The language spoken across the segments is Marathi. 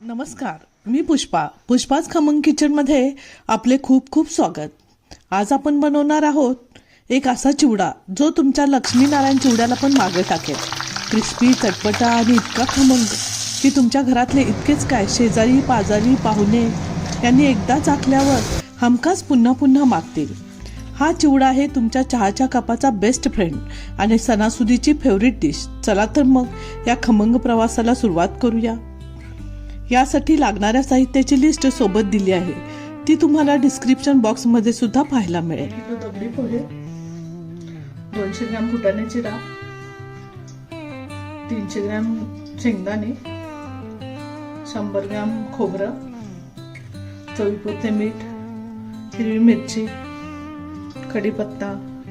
नमस्कार मी पुष्पा. पुष्पाच खमंग किचनमध्ये आपले खूप खूप स्वागत. आज आपण बनवणार आहोत एक असा चिवडा जो तुमच्या लक्ष्मीनारायण चिवड्याला पण मागे टाकेल. क्रिस्पी चटपटा आणि इतका खमंग की तुमच्या घरातले इतकेच काय शेजारी पाजारी पाहुणे यांनी एकदा चाकल्यावर हमखास पुन्हा पुन्हा मागतील. हा चिवडा आहे तुमच्या चहाच्या कपाचा बेस्ट फ्रेंड आणि सणासुदीची फेवरेट डिश चला तर मग या खमंग प्रवासाला सुरुवात करूया. यासाठी लागणाऱ्या साहित्याची लिस्ट सोबत दिली आहे. ती तुम्हाला डिस्क्रिप्शन बॉक्समध्ये सुद्धा पाहायला मिळेल. दगडी पोहे. दोनशे ग्रॅम फुटाण्याची डाळ तीनशे ग्रॅम शेंगदाणे. शंभर ग्रॅम खोबरं. चवीपुरते मीठ. हिरवी मिरची. कढीपत्ता.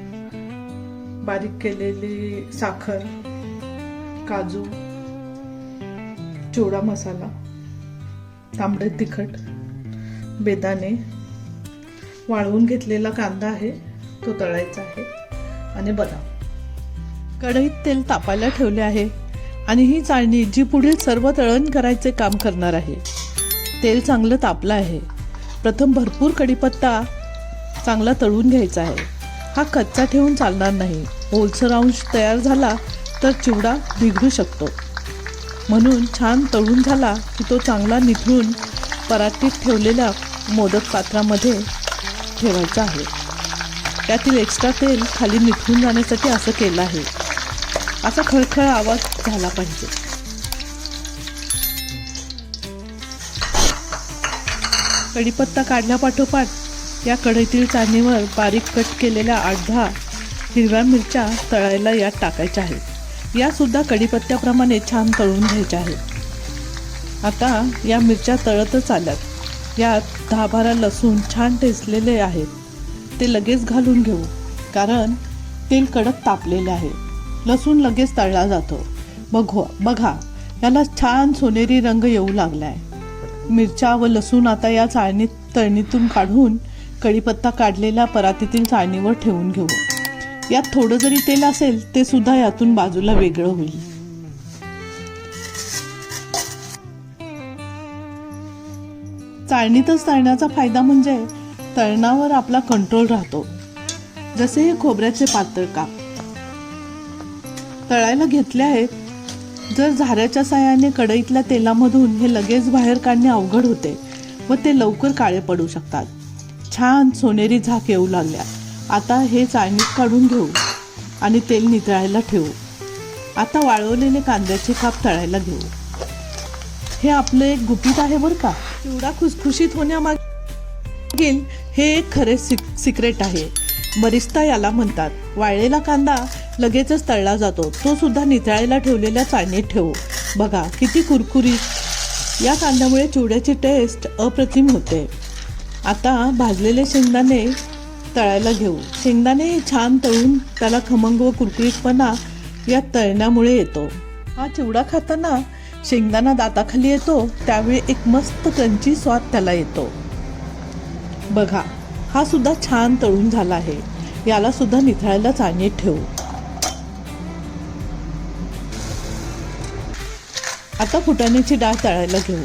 बारीक केलेली साखर. काजू. चिवडा मसाला. तांबडे तिखट बेदाणे वाळवून घेतलेला कांदा आहे तो तळायचा आहे आणि बदाम. कढईत तेल तापायला ठेवले आहे आणि ही चाळणी जी पुढील सर्व तळण करायचे काम करणार आहे. तेल चांगलं तापलं आहे. प्रथम भरपूर कढीपत्ता चांगला तळून घ्यायचा आहे. हा कच्चा ठेवून चालणार नाही. ओलसर अंश तयार झाला तर चिवडा बिघडू शकतो. म्हणून छान तळून झाला की तो चांगला निथळून परातीत ठेवलेल्या मोदक पात्रामध्ये ठेवायचा आहे. त्यातील एक्स्ट्रा तेल खाली निथळून जाण्यासाठी असं केलं आहे. असा खळखळ आवाज झाला पाहिजे. कढीपत्ता काढल्यापाठोपाठ या कढईतील चाळणीवर बारीक कट केलेल्या आठ दहा हिरव्या मिरच्या तळायला यात टाकायच्या आहेत. या सुद्धा कढीपत्त्याप्रमाणे छान तळून घ्यायच्या आहेत आता या मिरच्या तळतच आल्यात. यात दहा बारा लसूण छान टेचलेले आहेत. ते लगेच घालून घेऊ कारण तेल कडक तापलेले आहे. लसूण लगेच तळला जातो. बघू बघा याला छान सोनेरी रंग येऊ लागला आहे मिरच्या व लसूण आता या चाळणीत तळणीतून काढून कढीपत्ता काढलेल्या परातीतील चाळणीवर ठेवून घेऊ. यात थोडं जरी तेल असेल ते सुद्धा यातून बाजूला वेगळं होईल. चाळणीतच तळण्याचा फायदा म्हणजे तळणावर आपला कंट्रोल राहतो. जसे हे खोबऱ्याचे पातळ काप. तळायला घेतले आहेत जर झाऱ्याच्या साहाय्याने कढईतल्या तेलामधून हे लगेच बाहेर काढणे अवघड होते व ते लवकर काळे पडू शकतात. छान सोनेरी झाक येऊ लागल्या. आता हे चाळणीत काढून घेऊ आणि तेल नितळायला ठेवू. आता वाळवलेले कांद्याचे काप तळायला घेऊ. हे आपलं एक गुपित आहे बरं का? चिवडा खुसखुशीत होण्यामागील हे एक खरे सिक सिक्रेट आहे. बरिस्ता याला म्हणतात. वाळलेला कांदा लगेचच तळला जातो. तो सुद्धा नितळायला ठेवलेल्या चाळणीत ठेवू. बघा किती कुरकुरी या कांद्यामुळे चिवड्याची टेस्ट अप्रतिम होते. आता भाजलेले शेंगदाणे तळायला घेऊ. शेंगदाणे छान तळून त्याला खमंग व कुरकुरीतपणा या तळण्यामुळे येतो. हा चिवडा खाताना शेंगदाणा दाताखाली येतो त्यावेळी एक मस्त क्रंची स्वाद त्याला येतो. बघा हा सुद्धा छान तळून झाला आहे. याला सुद्धा निथळायला चाळणीत ठेवू. आता फुटाण्याची डाळ तळायला घेऊ.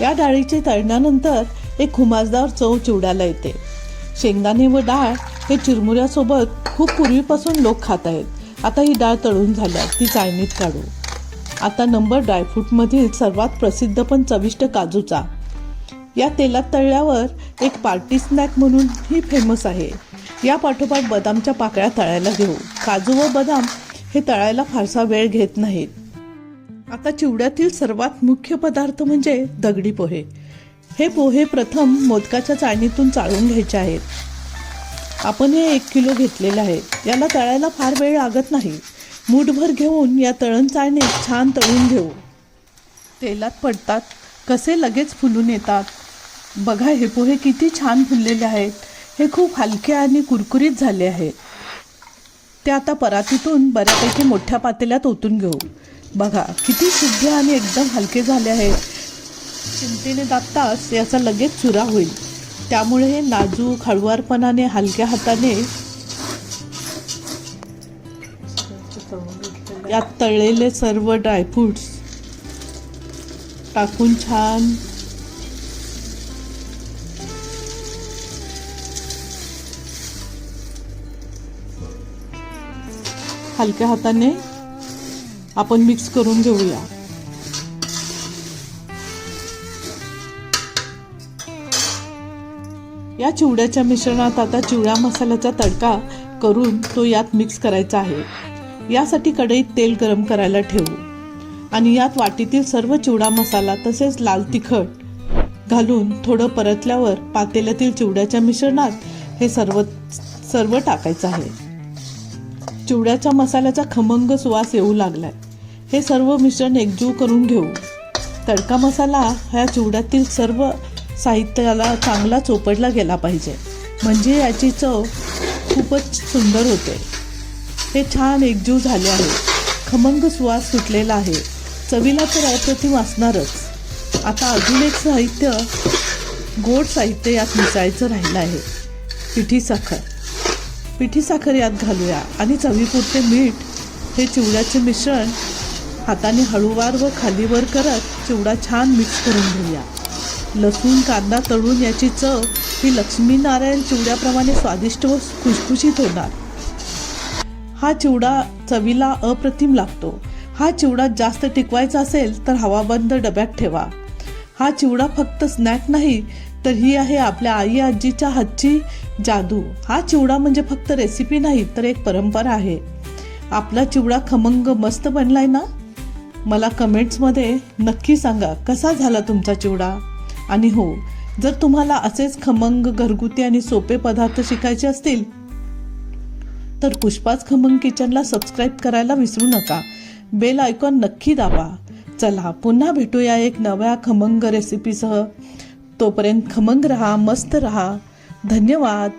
या डाळीचे तळण्यानंतर एक खुमासदार चव चिवड्याला येते. शेंगदाणे व डाळ हे चिरमुऱ्यासोबत खूप पूर्वीपासून लोक खात आहेत. आता ही डाळ तळून झाल्या ती चाळणीत काढू. आता नंबर ड्रायफ्रूटमधील सर्वात प्रसिद्ध पण चविष्ट काजूचा. या तेलात तळल्यावर एक पार्टी स्नॅक म्हणून ही फेमस आहे. या पाठोपाठ बदामच्या पाकळ्या तळायला घेऊ. काजू व बदाम हे तळायला फारसा वेळ घेत नाहीत. आता चिवड्यातील सर्वात मुख्य पदार्थ म्हणजे दगडी पोहे. हे पोहे प्रथम मोदकाच्या चाळणीतून चाळून घ्यायचे आहेत. आपण हे एक किलो घेतलेले आहे. याला तळायला फार वेळ लागत नाही. मूठभर घेऊन या तळण चाळणीत छान तळून घेऊ. तेलात पडतात. कसे लगेच फुलून येतात. बघा हे पोहे किती छान फुललेले आहेत. हे खूप हलके आणि कुरकुरीत झाले आहेत ते आता परातीतून बऱ्यापैकी मोठ्या पातेल्यात ओतून घेऊ. बघा किती शुद्ध आणि एकदम हलके झाले आहेत. चिमटीने दाबताच याचा लगेच चुरा होईल. त्यामुळे हे नाजूक हळुवारपणाने हलक्या हाताने यात तळलेले सर्व ड्रायफ्रूट्स टाकून छान हलक्या हाताने आपण मिक्स करून घेऊया. या चिवड्याच्या मिश्रणात आता चिवडा मसाल्याचा तडका करून तो यात मिक्स करायचा आहे. यासाठी कढईत तेल गरम करायला ठेवू. आणि यात वाटीतील सर्व चिवडा मसाला तसेच लाल तिखट घालून थोडं परतल्यावर पातेल्यातील चिवड्याच्या मिश्रणात हे सर्व सर्व टाकायचं आहे. चिवड्याच्या मसाल्याचा खमंग सुवास येऊ लागलाय. हे सर्व मिश्रण एकजीव करून घेऊ. तडका मसाला ह्या चिवड्यातील सर्व साहित्याला चांगला चोपडला गेला पाहिजे. म्हणजे याची चव खूपच सुंदर होते. हे छान एकजीव झाले आहे. खमंग सुवास सुटलेला आहे. चवीला तर अप्रतिम असणारच. आता अजून एक साहित्य गोड साहित्य यात मिसळायचं राहिलं आहे. पिठी साखर. पिठी साखर यात घालूया आणि चवीपुरते मीठ हे चिवड्याचे मिश्रण हाताने हळूवार व खालीवर करत चिवडा छान मिक्स करून घेऊया. लसूण कांदा तळून याची चव ही लक्ष्मीनारायण चिवड्याप्रमाणे स्वादिष्ट व खुशखुशीत होणार. हा चिवडा चवीला अप्रतिम लागतो. हा चिवडा जास्त टिकवायचा असेल तर हवाबंद डब्यात ठेवा. हा चिवडा फक्त स्नॅक नाही तर ही आहे आपल्या आई आजीच्या हातची जादू. हा चिवडा म्हणजे फक्त रेसिपी नाही तर एक परंपरा आहे. आपला चिवडा खमंग मस्त बनलाय ना? मला कमेंट्समध्ये नक्की सांगा कसा झाला तुमचा चिवडा? आणि हो जर तुम्हाला असेच खमंग घरगुती आणि सोपे पदार्थ शिकायचे असतील तर पुष्पाच खमंग किचनला सबस्क्राईब करायला विसरू नका. बेल आयकॉन नक्की दाबा. चला पुन्हा भेटूया एक नव्या खमंग रेसिपीसह तोपर्यंत खमंग रहा मस्त रहा. धन्यवाद.